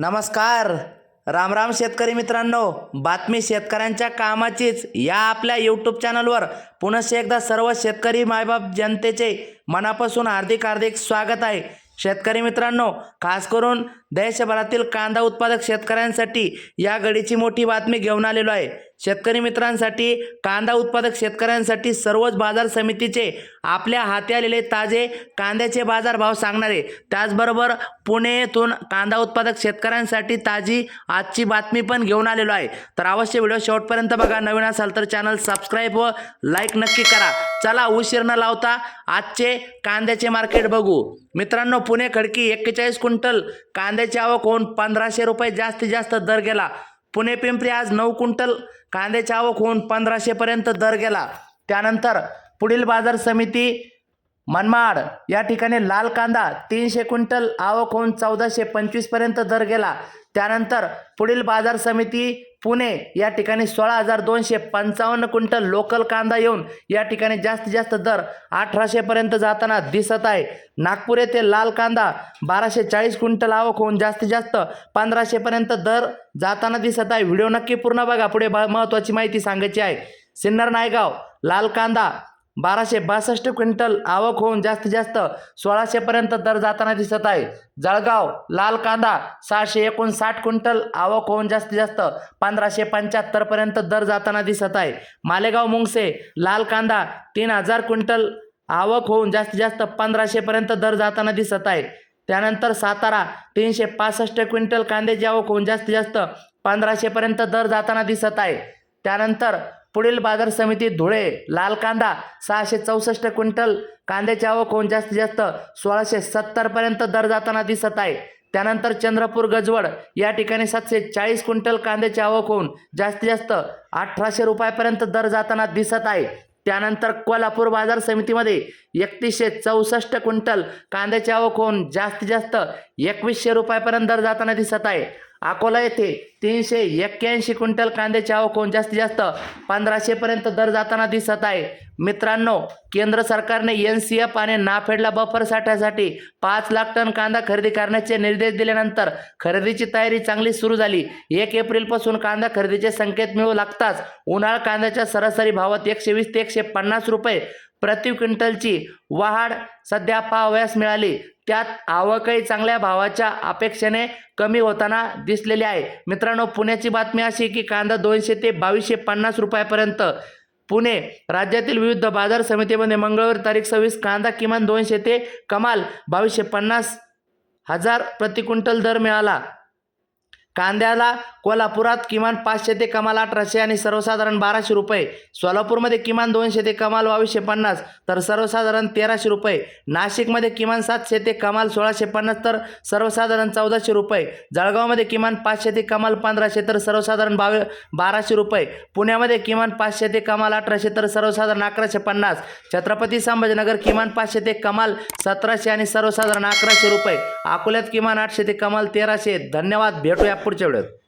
नमस्कार. राम राम शेतकरी मित्रांनो. बातमी शेतकऱ्यांच्या कामाचीच या आपल्या यूट्यूब चॅनलवर पुनश्च एकदा सर्व शेतकरी मायबाप जनतेचे मनापासून हार्दिक हार्दिक स्वागत आहे. शेतकरी मित्रांनो खास करून देशभरातील कांदा उत्पादक शेतकऱ्यांसाठी या घडीची मोठी बातमी घेऊन आलेलो आहे. शेतकरी मित्रांसाठी कांदा उत्पादक शेतकऱ्यांसाठी सर्वच बाजार समितीचे आपल्या हाती आलेले ताजे कांद्याचे बाजारभाव सांगणारे. त्याचबरोबर पुणे येथून कांदा उत्पादक शेतकऱ्यांसाठी ताजी आजची बातमी पण घेऊन आलेलो आहे. तर अवश्य व्हिडिओ शेवटपर्यंत बघा. नवीन असाल तर चॅनल सबस्क्राईब व लाईक नक्की करा. चला उशीर न लावता आजचे कांद्याचे मार्केट बघू. मित्रांनो पुणे खडकी एक्केचाळीस क्विंटल कांद्याची आवक होऊन पंधराशे रुपये जास्तीत जास्त दर गेला. पुणे पिंपरी आज नऊ क्विंटल कांद्याची आवक होऊन पंधराशेपर्यंत दर गेला. त्यानंतर पुढील बाजार समिती मनमाड या ठिकाणी लाल कांदा तीनशे क्विंटल आवक होऊन चौदाशे पंचवीसपर्यंत दर गेला. त्यानंतर पुढील बाजार समिती पुणे या ठिकाणी सोळा हजार दोनशे पंचावन्न क्विंटल लोकल कांदा येऊन या ठिकाणी जास्तीत जास्त दर अठराशेपर्यंत जाताना दिसत आहे. नागपूर येथे लाल कांदा बाराशे चाळीस क्विंटल आवक होऊन जास्तीत जास्त पंधराशेपर्यंत दर जाताना दिसत आहे. व्हिडिओ नक्की पूर्ण बघा. पुढे महत्त्वाची माहिती सांगायची आहे. सिन्नर नायगाव लाल कांदा बाराशे बासष्ट क्विंटल आवक होऊन जास्तीत जास्त सोळाशेपर्यंत दर जाताना दिसत आहे. जळगाव लाल कांदा सहाशे एकोणसाठ क्विंटल आवक होऊन जास्तीत जास्त पंधराशे पंच्याहत्तरपर्यंत दर जाताना दिसत आहे. मालेगाव मुंगसे लाल कांदा तीन हजार क्विंटल आवक होऊन जास्तीत जास्त पंधराशेपर्यंत दर जाताना दिसत आहे. त्यानंतर सातारा तीनशे पासष्ट क्विंटल कांद्याची आवक होऊन जास्तीत जास्त पंधराशेपर्यंत दर जाताना दिसत आहे. त्यानंतर पुढील बाजार समिती धुळे लाल कांदा सहाशे चौसष्ट क्विंटल कांद्याची आवक होऊन जास्तीत जास्त सोळाशे सत्तरपर्यंत दर जाताना दिसत आहे. त्यानंतर चंद्रपूर गजवड या ठिकाणी सातशे चाळीस क्विंटल कांद्याची आवक होऊन जास्तीत जास्त अठराशे रुपयापर्यंत दर जाताना दिसत आहे. त्यानंतर कोल्हापूर बाजार समितीमध्ये एकतीसशे चौसष्ट क्विंटल कांद्याची आवक होऊन जास्तीत जास्त एकवीसशे रुपयापर्यंत दर जाताना दिसत आहे. अकोला येथे तीनशे एक्क्याऐंशी क्विंटल कांद्याची आवक होऊन जास्तीत जास्त पंधराशेपर्यंत दर जाताना दिसत आहे. मित्रांनो केंद्र सरकारने एन सी एफ आणि नाफेडला बफर साठ्यासाठी पाच लाख टन कांदा खरेदी करण्याचे निर्देश दिल्यानंतर खरेदीची तयारी चांगली सुरू झाली. एक एप्रिलपासून कांदा खरेदीचे संकेत मिळू लागताच उन्हाळ कांद्याच्या सरासरी भावात एकशे वीस ते एकशे पन्नास रुपये प्रति क्विंटलची वाढ सध्या पाहावयास मिळाली. त्यात आवकही चांगल्या भावाच्या अपेक्षेने कमी होताना दिसलेली आहे. मित्रांनो पुण्याची बातमी अशी की कांदा दोनशे ते बावीसशे पन्नास रुपयापर्यंत. पुणे राज्यातील विविध बाजार समितीमध्ये मंगळवारी तारीख सव्वीस कांदा किमान दोनशे ते कमाल बावीसशे पन्नास हजार प्रति क्विंटल दर मिळाला. कांद्याला कोल्हापुरात किमान पाचशे ते कमाल अठराशे आणि सर्वसाधारण बाराशे रुपये. सोलापूरमध्ये किमान दोनशे ते कमाल बावीसशे पन्नास तर सर्वसाधारण तेराशे रुपये. नाशिकमध्ये किमान सातशे ते कमाल सोळाशे पन्नास तर सर्वसाधारण चौदाशे रुपये. जळगावमध्ये किमान पाचशे ते कमाल पंधराशे तर सर्वसाधारण बावे बाराशे रुपये. पुण्यामध्ये किमान पाचशे ते कमाल अठराशे तर सर्वसाधारण अकराशे पन्नास. छत्रपती संभाजीनगर किमान पाचशे ते कमाल सतराशे आणि सर्वसाधारण अकराशे रुपये. अकोल्यात किमान आठशे ते कमाल तेराशे. धन्यवाद. भेटूया पुढच्या वेळेत.